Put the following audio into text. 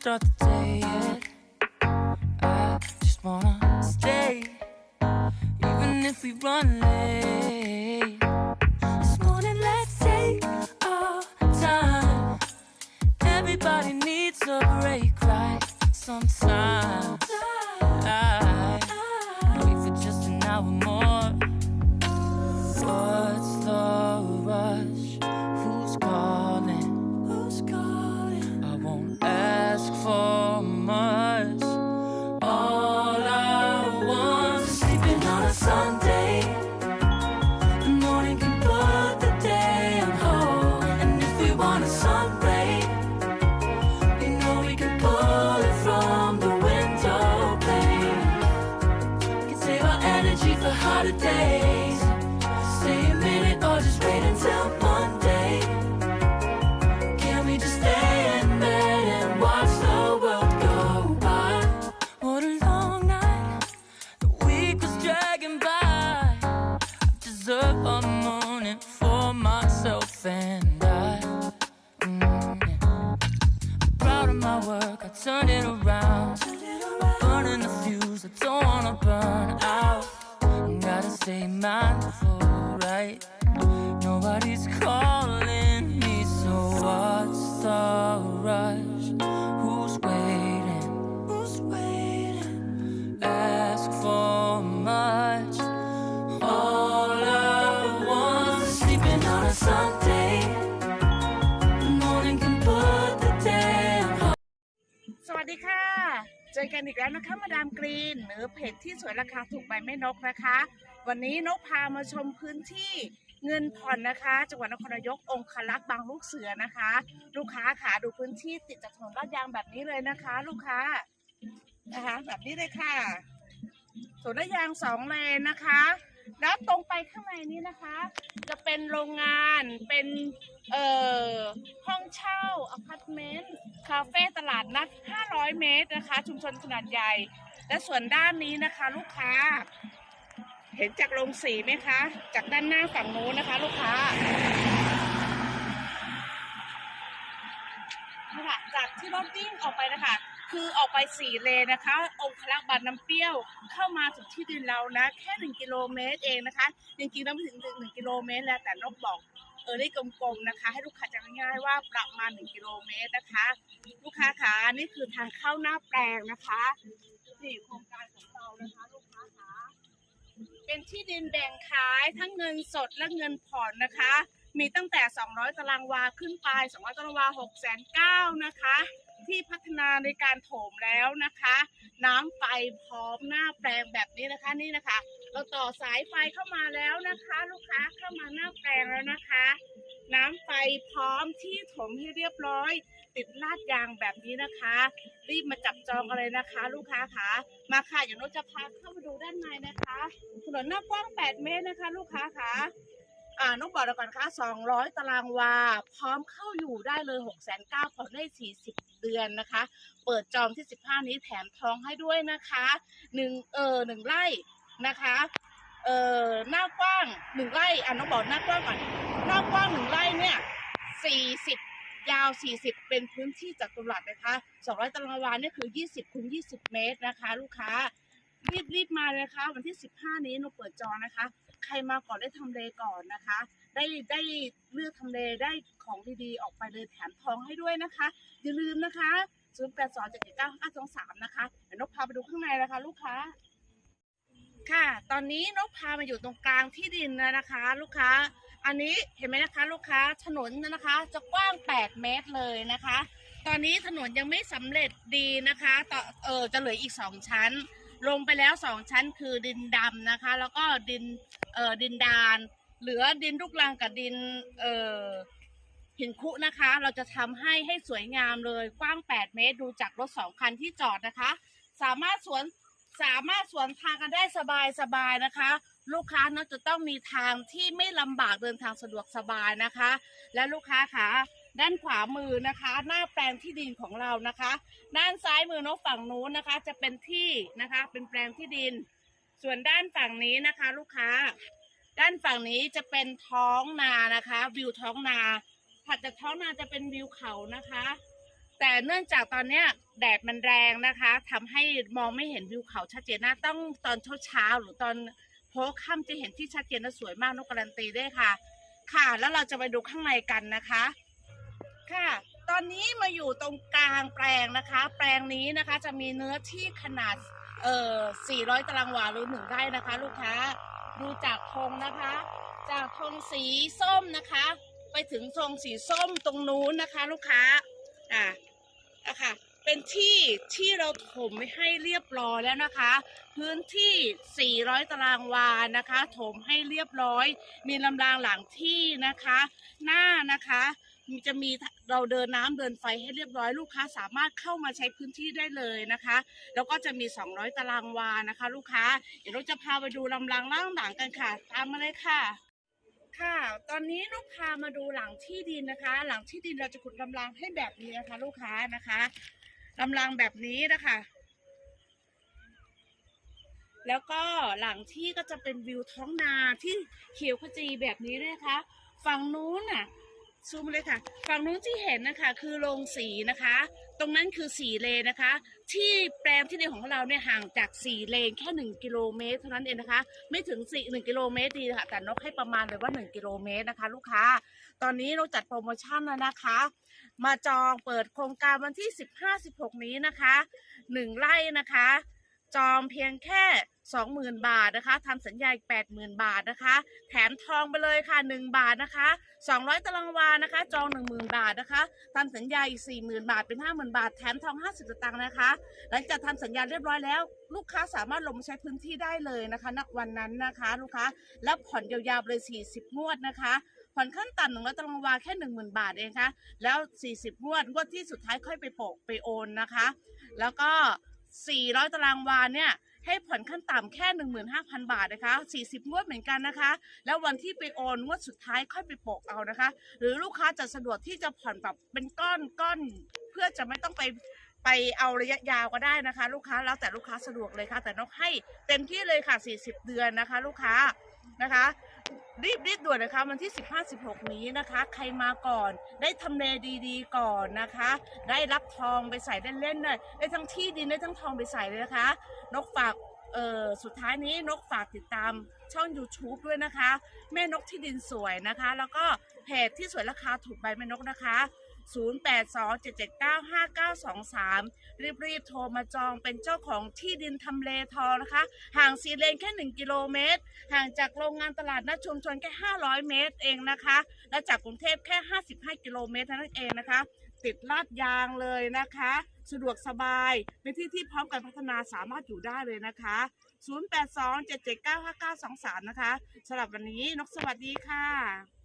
start the day yet. I just wanna stay, even if we run late. Stay mindful, right? Nobody's calling me, so what's the rush? Who's waiting? Who's waiting? Ask for much. All I want sleeping on a Sunday. จอกันอีกแล้วนะคะมาดามกรีนหรือเพจที่สวยราคาถูกใบแม่นกนะคะ วันนี้นกพามาชมพื้นที่เงินผ่อนนะคะ จังหวัดนครนายกองคลักษ์บางลูกเสือนะคะ ลูกค้าขาดูพื้นที่ติดจากถนนลาดยางแบบนี้เลยนะคะ ลูกค้านะคะ แบบนี้เลยค่ะสวนลาดยางสองเลนนะคะ แล้วตรงไปข้างในนี้นะคะ จะเป็นโรงงานเป็นเอ่อห้องเช่าอ เมต์คาเฟ่ตลาดนัด 500 เมตรนะคะ ชุมชนขนาดใหญ่ และส่วนด้านนี้นะคะ ลูกค้า เห็นจากโรงสีไหมคะ จากด้านหน้าฝั่งนู้นนะคะ ลูกค้าค่ะจากที่รถวิ่งออกไปนะคะ คือออกไปสี่เลนนะคะ องคลักษ์บานน้ำเปรี้ยวเข้ามาถึงที่ดินเรานะ แค่หนึ่งกิโลเมตรเองนะคะจริงๆแล้วไม่ถึงหนึ่งกิโลเมตรแล้วแต่นกบอก ออได้กลมๆนะคะ ให้ลูกค้าจำง่ายๆว่าประมาณ 1 กิโลเมตรนะคะ ลูกค้าขานี่คือทางเข้าหน้าแปลงนะคะนี่โครงการของเรานะคะลูกค้าขาเป็นที่ดินแบ่งขายทั้งเงินสดและเงินผ่อนนะคะ มีตั้งแต่ 200 ตารางวาขึ้นไป 200 ตารางวา6 9 0 0นะคะ ที่พัฒนาในการโถมแล้วนะคะ น้ำไฟพร้อมหน้าแปลงแบบนี้นะคะนี่นะคะ เราต่อสายไฟเข้ามาแล้วนะคะ ลูกค้าเข้ามาหน้าแปลงแล้วนะคะ น้ำไฟพร้อมที่ถมให้เรียบร้อย ติดลาดยางแบบนี้นะคะ รีบมาจับจองกันเลยนะคะ ลูกค้าคะมาค่ะอย่างโนตจะพาเข้ามาดูด้านในนะคะถนนหน้ากว้าง 8 เมตรนะคะ ลูกค้าคะอ่าน้องบอกเราก่อนค่ะ 200 ตารางวา พร้อมเข้าอยู่ได้เลย6 9 0 0 0ผ่อนได้ 40 เดือนนะคะ เปิดจองที่ 15 นี้แถมทองให้ด้วยนะคะหนึ่งเออหนึ่งไร่ นะคะ เอ่อหน้ากว้างหนึ่งไร่อะน้องบอกหน้ากว้างก่อนหน้ากว้างหนึ่งไร่เนี่ยสี่สิบยาวสี่สิบเป็นพื้นที่จัตุรัสนะคะสองร้อยตารางวาเนี่ยคือยี่สิบคูณยี่สิบเมตรนะคะ ลูกค้า รีบรีบมาเลยนะคะ วันที่สิบห้านี้หนูเปิดจองนะคะ ใครมาก่อนได้ทำเลก่อนนะคะ ได้ได้เลือกทำเลได้ของดีๆ ออกไปเลยแถมทองให้ด้วยนะคะ อย่าลืมนะคะ 0 8 2 7 9 5 2 3 นะคะเดี๋ยวนกพาไปดูข้างในนะคะ ลูกค้า ค่ะ ตอนนี้นกพามาอยู่ตรงกลางที่ดินแล้วนะคะ ลูกค้า อันนี้เห็นไหมนะคะ ลูกค้าถนนนะคะ จะกว้าง 8 เมตรเลยนะคะ ตอนนี้ถนนยังไม่สำเร็จดีนะคะต่อเออจะเหลืออีก 2 ชั้น ลงไปแล้ว 2 ชั้นคือดินดำนะคะ แล้วก็ดินเออดินดาน เหลือดินลูกรังกับดินเออหินคุนะคะ เราจะทำให้ให้สวยงามเลยกว้าง 8 เมตร ดูจากรถสองคันที่จอดนะคะ สามารถสวน สามารถสวนทางกันได้สบายสบายๆนะคะ ลูกค้าเนาะจะต้องมีทางที่ไม่ลำบากเดินทางสะดวกสบายนะคะ และลูกค้าคะด้านขวามือนะคะ หน้าแปลงที่ดินของเรานะคะ ด้านซ้ายมือนกฝั่งนู้นนะคะ จะเป็นที่นะคะ เป็นแปลงที่ดิน ส่วนด้านฝั่งนี้นะคะ ลูกค้า ด้านฝั่งนี้จะเป็นท้องนานะคะ วิวท้องนา ถัดจากท้องนาจะเป็นวิวเขานะคะ แต่เนื่องจากตอนเนี้ยแดดมันแรงนะคะทำให้มองไม่เห็นวิวเขาชัดเจนนะต้องตอนเช้าๆหรือตอนโพค่ำจะเห็นที่ชัดเจนและสวยมากนกการันตีได้ค่ะ ค่ะ แล้วเราจะไปดูข้างในกันนะคะ ค่ะ ตอนนี้มาอยู่ตรงกลางแปลงนะคะ แปลงนี้นะคะจะมีเนื้อที่ขนาดเอ่อ400 ตารางวาหรือหนึ่งไร่นะคะ ลูกค้าดูจากธงนะคะ จากธงสีส้มนะคะ ไปถึงธงสีส้มตรงนู้นนะคะ ลูกค้าอะ อะค่ะเป็นที่ที่เราถมให้เรียบร้อยแล้วนะคะ พื้นที่ 400 ตารางวานะคะ ถมให้เรียบร้อย มีลำรางหลังที่นะคะ หน้านะคะมีจะมีเราเดินน้ำเดินไฟให้เรียบร้อยลูกค้าสามารถเข้ามาใช้พื้นที่ได้เลยนะคะ แล้วก็จะมี 200 ตารางวานะคะ ลูกค้า เดี๋ยวเราจะพาไปดูลำรางล่างหลังกันค่ะ ตามมาเลยค่ะ ค่ะ ตอนนี้ลูกค้ามาดูหลังที่ดินนะคะ หลังที่ดินเราจะขุดลำรางให้แบบนี้นะคะ ลูกค้านะคะลำรางแบบนี้นะคะ แล้วก็หลังที่ก็จะเป็นวิวท้องนาที่เขียวขจีแบบนี้ด้วยนะคะ ฝั่งนู้นน่ะ ซูมเลยค่ะ ฝั่งนู้นที่เห็นนะคะคือโรงสีนะคะ ตรงนั้นคือสีเลนนะคะ ที่แปลงที่ดินของเราเนี่ยห่างจากสีเลนแค่หนึ่งกิโลเมตรเท่านั้นเองนะคะ ไม่ถึงสี่หนึ่งกิโลเมตรดีค่ะแต่นกให้ประมาณเลยว่าหนึ่งกิโลเมตรนะคะ ลูกค้า ตอนนี้เราจัดโปรโมชั่นแล้วนะคะ มาจองเปิดโครงการวันที่ 15-16 นี้นะคะหนึ่งไร่นะคะ จองเพียงแค่ 20,000 บาทนะคะทำสัญญาอีก 80,000 บาทนะคะ แถมทองไปเลยค่ะ 1 บาทนะคะ 200 ตารางวานะคะ จอง 10,000 บาทนะคะทำสัญญาอีก 40,000 บาทเป็น 50,000 บาท แถมทอง 50สตางค์นะคะ หลังจากทำสัญญาเรียบร้อยแล้ว ลูกค้าสามารถลงมาใช้พื้นที่ได้เลยนะคะณวันนั้นนะคะลูกค้าแล้วผ่อนยาวๆเลย 40 งวดนะคะผ่อนขั้นต่ำหนึ่งร้อยตารางวาแค่หนึ่งหมื่นบาทเองค่ะแล้ว 40 งวด งวดที่สุดท้ายค่อยไปโปะไปโอนนะคะ แล้วก็ 400 ตารางวาเนี่ยให้ผ่อนขั้นต่ำแค่ 15,000 บาทนะคะ 40 งวดเหมือนกันนะคะ แล้ววันที่ไปโอนงวดสุดท้ายค่อยไปโปะเอานะคะ หรือลูกค้าจะสะดวกที่จะผ่อนแบบเป็นก้อนก้อนเพื่อจะไม่ต้องไปไปเอาระยะยาวก็ได้นะคะ ลูกค้าแล้วแต่ลูกค้าสะดวกเลยค่ะ แต่นกให้เต็มที่เลยค่ะ 40 เดือนนะคะ ลูกค้านะคะ รีบรีบด่วนนะคะวันที่ 15 16 นี้นะคะ ใครมาก่อนได้ทำเลดีๆก่อนนะคะ ได้รับทองไปใส่เล่นๆเลยได้ทั้งที่ดินได้ทั้งทองไปใส่เลยนะคะ นกฝากเออสุดท้ายนี้นกฝากติดตามช่อง YouTube ด้วยนะคะ แม่นกที่ดินสวยนะคะ แล้วก็เพจที่สวยราคาถูกใบแม่นกนะคะ 0827795923 รีบๆ โทรมาจองเป็นเจ้าของที่ดินทำเลทองนะคะ ห่างซีเลนแค่ 1 กิโลเมตร ห่างจากโรงงานตลาดนัดชุมชนแค่ 500 เมตรเองนะคะ และจากกรุงเทพแค่ 55 กิโลเมตรเท่านั้นเองนะคะ ติดลาดยางเลยนะคะ สะดวกสบาย เป็นที่ที่พร้อมการพัฒนาสามารถอยู่ได้เลยนะคะ 0827795923 นะคะสำหรับวันนี้นกสวัสดีค่ะ